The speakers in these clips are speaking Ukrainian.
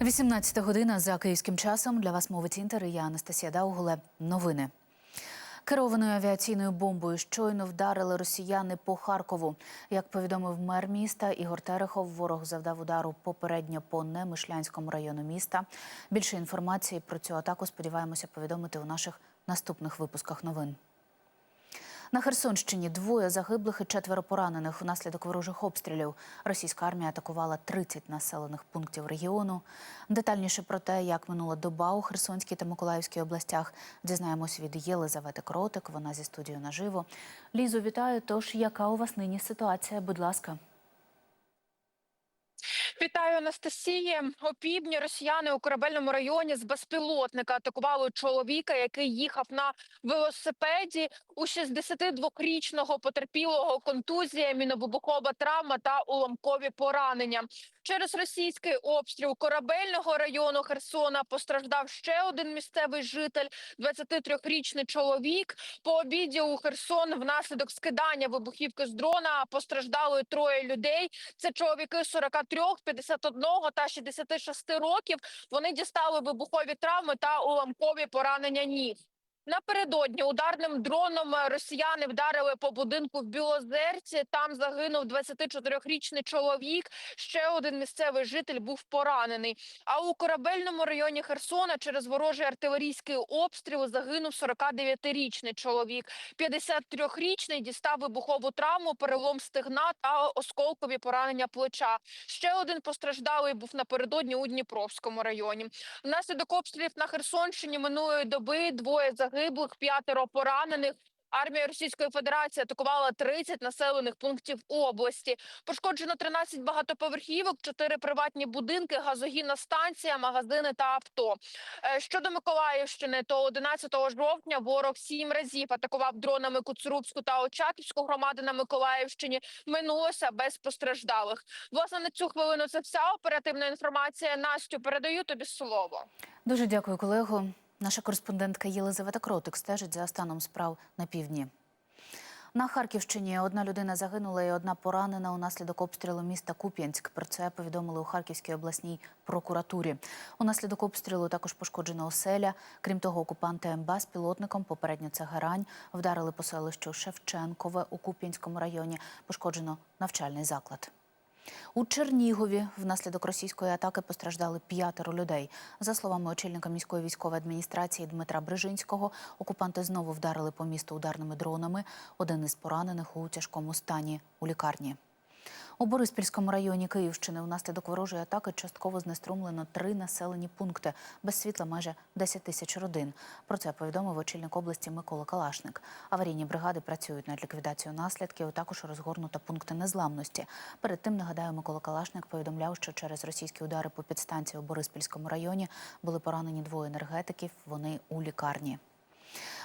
18 година за київським часом. Для вас мовить інтер. і Я Анастасія Даугуле. Новини. Керованою авіаційною бомбою щойно вдарили росіяни по Харкову. Як повідомив мер міста Ігор Терехов, ворог завдав удару попередньо по Немишлянському району міста. Більше інформації про цю атаку сподіваємося повідомити у наших наступних випусках новин. На Херсонщині двоє загиблих і четверо поранених внаслідок ворожих обстрілів. Російська армія атакувала 30 населених пунктів регіону. Детальніше про те, як минула доба у Херсонській та Миколаївській областях, дізнаємось від Єлизавети Кротик. Вона зі студією наживо. Лізу, вітаю. Тож, яка у вас нині ситуація? Будь ласка. Вітаю, Анастасія. Опівдні росіяни у корабельному районі з безпілотника атакували чоловіка, який їхав на велосипеді. У 62-річного потерпілого контузія, мінобубухова травма та уламкові поранення. Через російський обстріл корабельного району Херсона постраждав ще один місцевий житель, 23-річний чоловік. По обіді у Херсон внаслідок скидання вибухівки з дрона постраждали троє людей. Це чоловіки 43, 51 та 66 років. Вони дістали вибухові травми та уламкові поранення ніг. Напередодні ударним дроном росіяни вдарили по будинку в Білозерці. Там загинув 24-річний чоловік. Ще один місцевий житель був поранений. А у корабельному районі Херсона через ворожий артилерійський обстріл загинув 49-річний чоловік. 53-річний дістав вибухову травму, перелом стегна та осколкові поранення плеча. Ще один постраждалий був напередодні у Дніпровському районі. Внаслідок обстрілів на Херсонщині минулої доби двоє загиблих, п'ятеро поранених. Армія Російської Федерації атакувала 30 населених пунктів області. Пошкоджено 13 багатоповерхівок, 4 приватні будинки, газогінна станція, магазини та авто. Е, Щодо Миколаївщини, то 11 жовтня ворог сім разів атакував дронами Куцурубську та Очаківську громади на Миколаївщині. Минулося без постраждалих. Власне, на цю хвилину це вся оперативна інформація. Настю, передаю тобі слово. Дуже дякую, колего. Наша кореспондентка Єлизавета Кротик стежить за станом справ на півдні. На Харківщині одна людина загинула і одна поранена унаслідок обстрілу міста Куп'янськ. Про це повідомили у Харківській обласній прокуратурі. Унаслідок обстрілу також пошкоджена оселя. Крім того, окупанти МБА з пілотником, попередньо це Гарань, вдарили по селищу Шевченкове у Куп'янському районі. Пошкоджено навчальний заклад. У Чернігові внаслідок російської атаки постраждали п'ятеро людей. За словами очільника міської військової адміністрації Дмитра Брижинського, окупанти знову вдарили по місту ударними дронами. Один із поранених у тяжкому стані у лікарні. У Бориспільському районі Київщини внаслідок ворожої атаки частково знеструмлено три населені пункти. Без світла майже 10 тисяч родин. Про це повідомив очільник області Микола Калашник. Аварійні бригади працюють над ліквідацією наслідків. Також розгорнуто пункти незламності. Перед тим нагадаю, Микола Калашник повідомляв, що через російські удари по підстанції у Бориспільському районі були поранені двоє енергетиків. Вони у лікарні.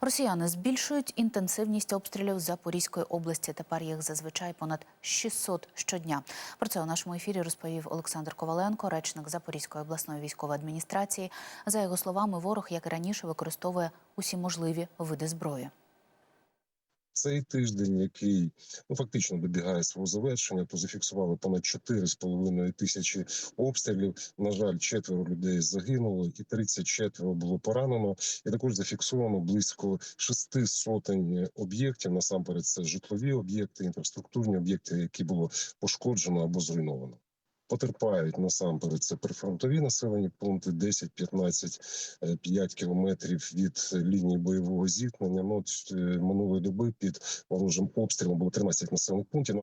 Росіяни збільшують інтенсивність обстрілів Запорізької області. Тепер їх зазвичай понад 600 щодня. Про це у нашому ефірі розповів Олександр Коваленко, речник Запорізької обласної військової адміністрації. За його словами, ворог, як і раніше, використовує усі можливі види зброї. Цей тиждень, який ну фактично добігає свого завершення, то зафіксували понад 4,5 тисячі обстрілів. На жаль, четверо людей загинуло, і 34 було поранено. І також зафіксовано близько шести сотень об'єктів. Насамперед, це житлові об'єкти, інфраструктурні об'єкти, які було пошкоджено або зруйновано. Потерпають насамперед це прифронтові населені пункти 10-15 5 кілометрів від лінії бойового зіткнення. Ну е, минулої доби під ворожим обстрілом було 13 населених пунктів.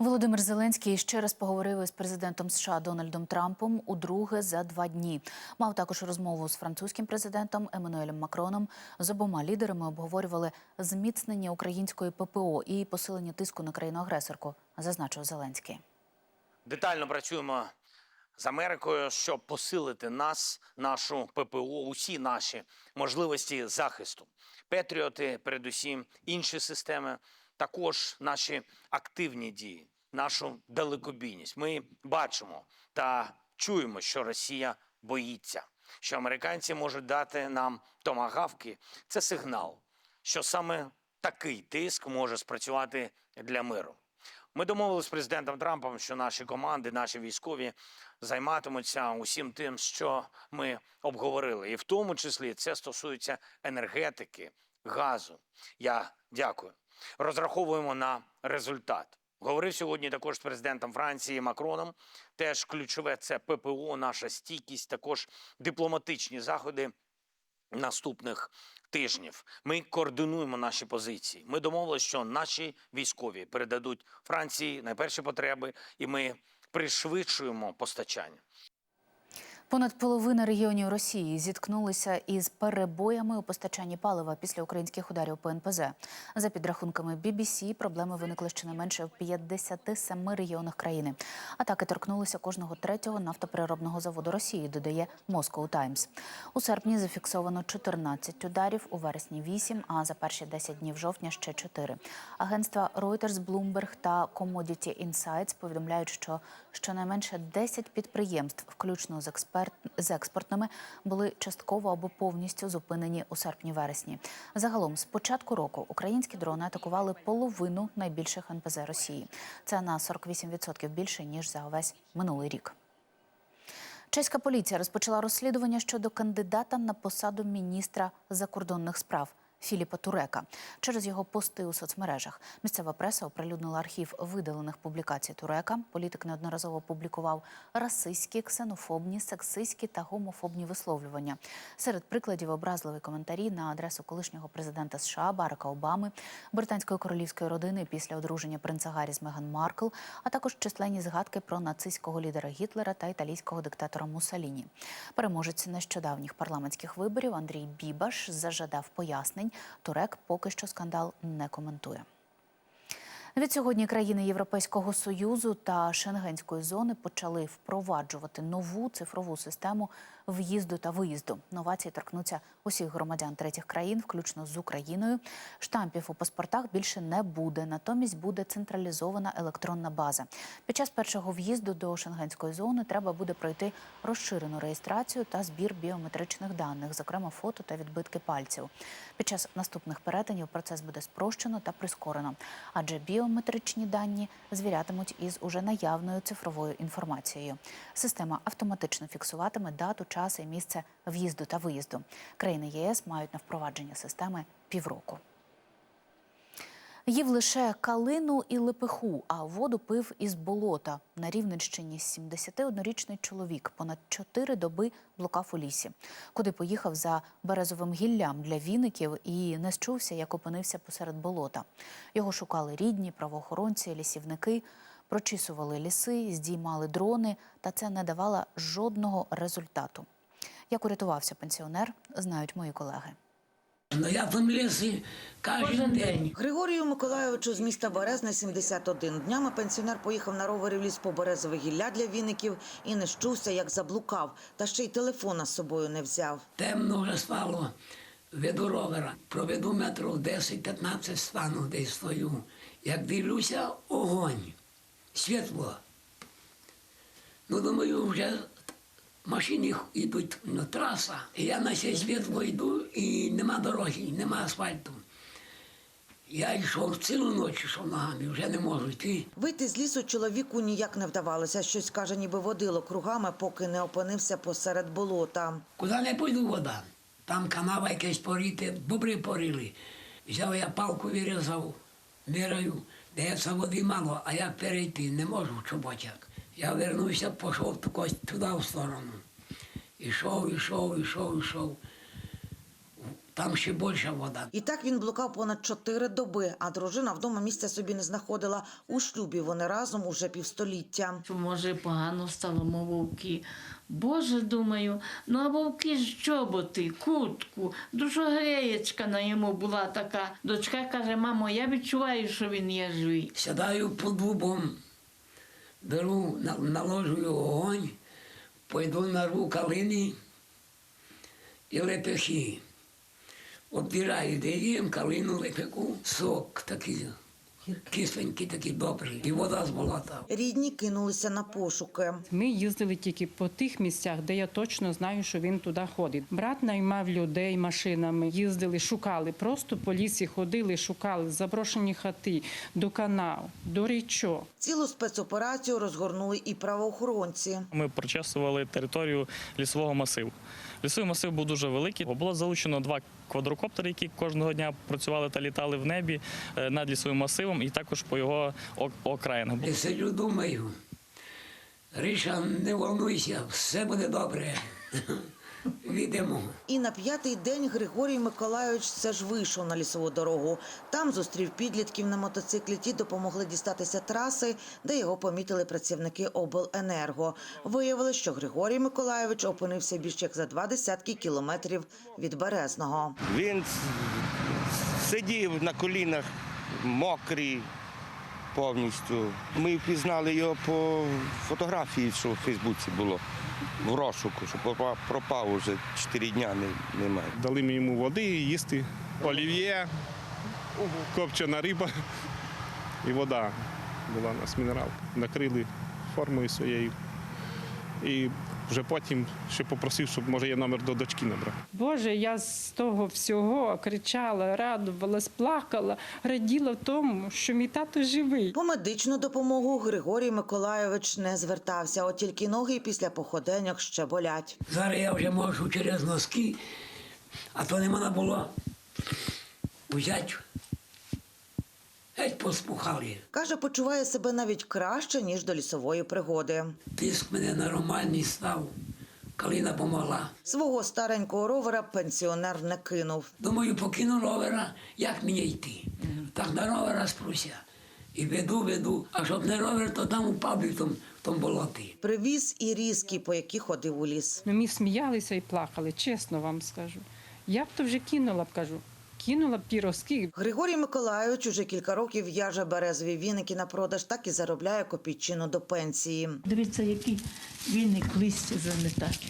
Володимир Зеленський ще раз поговорив із президентом США Дональдом Трампом удруге за два дні. Мав також розмову з французьким президентом Еммануелем Макроном. З обома лідерами обговорювали зміцнення української ППО і посилення тиску на країну-агресорку, зазначив Зеленський. Детально працюємо з Америкою, щоб посилити нас, нашу ППО, усі наші можливості захисту. Петріоти, передусім, інші системи, також наші активні дії, нашу далекобійність. Ми бачимо та чуємо, що Росія боїться, що американці можуть дати нам томагавки. Це сигнал, що саме такий тиск може спрацювати для миру. Ми домовилися з президентом Трампом, що наші команди, наші військові займатимуться усім тим, що ми обговорили, і в тому числі це стосується енергетики, газу. Я дякую. Розраховуємо на результат. Говорив сьогодні також з президентом Франції Макроном. Теж ключове це ППО, наша стійкість, також дипломатичні заходи наступних тижнів. Ми координуємо наші позиції. Ми домовилися, що наші військові передадуть Франції найперші потреби, і ми пришвидшуємо постачання. Понад половина регіонів Росії зіткнулися із перебоями у постачанні палива після українських ударів по НПЗ. За підрахунками BBC, проблеми виникли щонайменше в 57 регіонах країни. Атаки торкнулися кожного третього нафтопереробного заводу Росії, додає Moscow Times. У серпні зафіксовано 14 ударів, у вересні 8, а за перші 10 днів жовтня ще 4. Агентства Reuters, Bloomberg та Commodity Insights повідомляють, що щонайменше 10 підприємств, включно з з експортними, були частково або повністю зупинені у серпні-вересні. Загалом, з початку року українські дрони атакували половину найбільших НПЗ Росії. Це на 48% більше ніж за увесь минулий рік. Чеська поліція розпочала розслідування щодо кандидата на посаду міністра закордонних справ. Філіпа Турека через його пости у соцмережах. Місцева преса оприлюднила архів видалених публікацій Турека. Політик неодноразово публікував расистські, ксенофобні, сексистські та гомофобні висловлювання. Серед прикладів образливі коментарі на адресу колишнього президента США Барака Обами, британської королівської родини після одруження принца Гаррі з Меган Маркл, а також численні згадки про нацистського лідера Гітлера та італійського диктатора Муссоліні. Переможець нещодавніх парламентських виборів Андрій Бібаш зажадав пояснень. Турек поки що скандал не коментує. Від сьогодні країни Європейського союзу та Шенгенської зони почали впроваджувати нову цифрову систему в'їзду та виїзду. Новації торкнуться усіх громадян третіх країн, включно з Україною. Штампів у паспортах більше не буде. Натомість буде централізована електронна база. Під час першого в'їзду до Шенгенської зони треба буде пройти розширену реєстрацію та збір біометричних даних, зокрема фото та відбитки пальців. Під час наступних перетинів процес буде спрощено та прискорено, адже біометричні дані звірятимуть із уже наявною цифровою інформацією. Система автоматично фіксуватиме дату, час і місце в'їзду та виїзду. Країни єС мають на впровадження системи півроку. Їв лише калину і лепеху, а воду пив із болота. На Рівненщині 71-річний чоловік понад чотири доби блукав у лісі, куди поїхав за березовим гіллям для віників і не счувся, як опинився посеред болота. Його шукали рідні, правоохоронці, лісівники, прочісували ліси, здіймали дрони, та це не давало жодного результату. Як урятувався пенсіонер, знають мої колеги. Ну я в тому лісі кожен день. Григорію Миколайовичу з міста Березне 71. Днями пенсіонер поїхав на ровері в ліс по березове гілля для віників і не щувся, як заблукав, та ще й телефона з собою не взяв. Темно вже стало. Веду ровера. Проведу метрів 10-15 стану десь стою. Як дивлюся, огонь, світло. Ну, думаю, вже машини йдуть на траса. І я на це світло йду і нема дороги, нема асфальту. Я йшов цілу ніч, йшов ногами, вже не можу йти. Вийти з лісу чоловіку ніяк не вдавалося. Щось каже, ніби водило кругами, поки не опинився посеред болота. Куди не пойду вода. Там канава якась поріти, бобри порили. Взяв я палку вирізав, міряю, дається води мало, а я перейти не можу в чоботяк. Я вернувся, пішов туди в сторону. Ішов, ішов, ішов, ішов. Там ще більша вода. І так він блукав понад чотири доби, а дружина вдома місця собі не знаходила. У шлюбі вони разом уже півстоліття. може погано стало, мов вовки. Боже, думаю, ну а вовки з чоботи, кутку, душогреєчка на йому була така. Дочка каже, мамо, я відчуваю, що він є живий. Сідаю під дубом, беру, наложу наложую огонь, пойду нарву калини і лепехи. Обдираю, де їм калину лепеку, сок такий кисленький, такий добрий, і вода з болота. Рідні кинулися на пошуки. Ми їздили тільки по тих місцях, де я точно знаю, що він туди ходить. Брат наймав людей машинами, їздили, шукали. Просто по лісі ходили, шукали заброшені хати до канал, до річок. Цілу спецоперацію розгорнули і правоохоронці. Ми прочесували територію лісового масиву. Лісовий масив був дуже великий. Було залучено два квадрокоптери, які кожного дня працювали та літали в небі е, над лісовим масивом, і також по його ок- окраїнах. Я сиджу, думаю, Риша, не волнуйся, все буде добре. Відемо. І на п'ятий день Григорій Миколайович все ж вийшов на лісову дорогу. Там зустрів підлітків на мотоциклі. Ті допомогли дістатися траси, де його помітили працівники обленерго. Виявили, що Григорій Миколайович опинився більш як за два десятки кілометрів від Березного. Він сидів на колінах, мокрий повністю. Ми впізнали його по фотографії, що в Фейсбуці було в розшуку, що пропа- пропав уже 4 дня, не- немає. Дали ми йому води їсти, олів'є, копчена риба і вода була у нас мінерал. Накрили формою своєю. І вже потім ще попросив, щоб може я номер до дочки набрав. Боже, я з того всього кричала, радувалась, плакала, раділа в тому, що мій тато живий. По медичну допомогу Григорій Миколайович не звертався, от тільки ноги після походеньок ще болять. Зараз я вже можу через носки, а то не можна було взяти. Геть поспухали. Каже, почуває себе навіть краще, ніж до лісової пригоди. Тиск мене нормальний став, калина помогла. Свого старенького ровера пенсіонер не кинув. Думаю, покину ровера, як мені йти? Так на ровера спруся. І веду, веду, а щоб не ровер, то там упав би в тому, в болоті. Привіз і різки, по які ходив у ліс. Ну, Ми сміялися і плакали, чесно вам скажу. Я б то вже кинула б, кажу, кинула розки. Григорій Миколайович уже кілька років в'яже березові віники на продаж, так і заробляє копійчину до пенсії. Дивіться, який вільник листя заметати.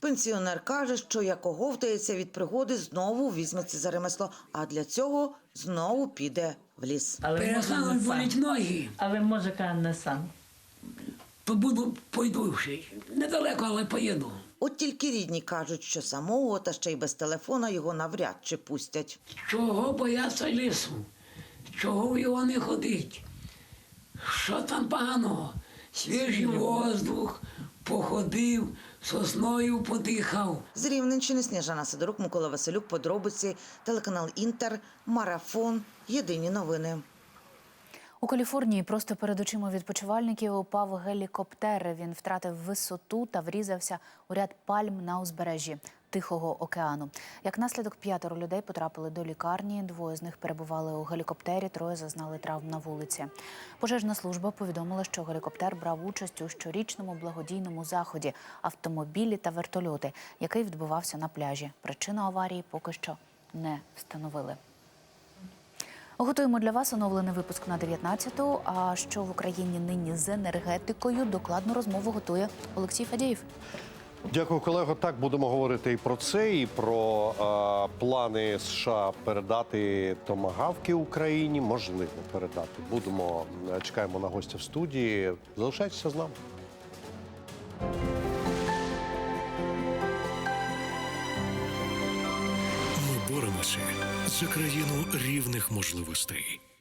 Пенсіонер каже, що як оговтається від пригоди, знову візьметься за ремесло, а для цього знову піде в ліс. Але може Перестануть не боліти сам. ноги, Але може каже не сам. то буду пойду ще. Недалеко, але поїду. От тільки рідні кажуть, що самого та ще й без телефона його навряд чи пустять. Чого бояться лісу? Чого в його не ходить? Що там поганого? Свіжий воздух, походив, сосною подихав. З Рівненщини Сніжана Сидорук, Микола Василюк, подробиці, телеканал Інтер, Марафон, Єдині новини. У Каліфорнії просто перед очима відпочивальників упав гелікоптер. Він втратив висоту та врізався у ряд пальм на узбережжі Тихого океану. Як наслідок п'ятеро людей потрапили до лікарні. Двоє з них перебували у гелікоптері, троє зазнали травм на вулиці. Пожежна служба повідомила, що гелікоптер брав участь у щорічному благодійному заході автомобілі та вертольоти, який відбувався на пляжі. Причину аварії поки що не встановили. Готуємо для вас оновлений випуск на 19-ту. А що в Україні нині з енергетикою? Докладну розмову готує Олексій Фадієв. Дякую, колего. Так будемо говорити і про це, і про е, плани США передати томагавки Україні. Можливо, передати. Будемо чекаємо на гостя в студії. Залишайтеся з нами. За країну рівних можливостей.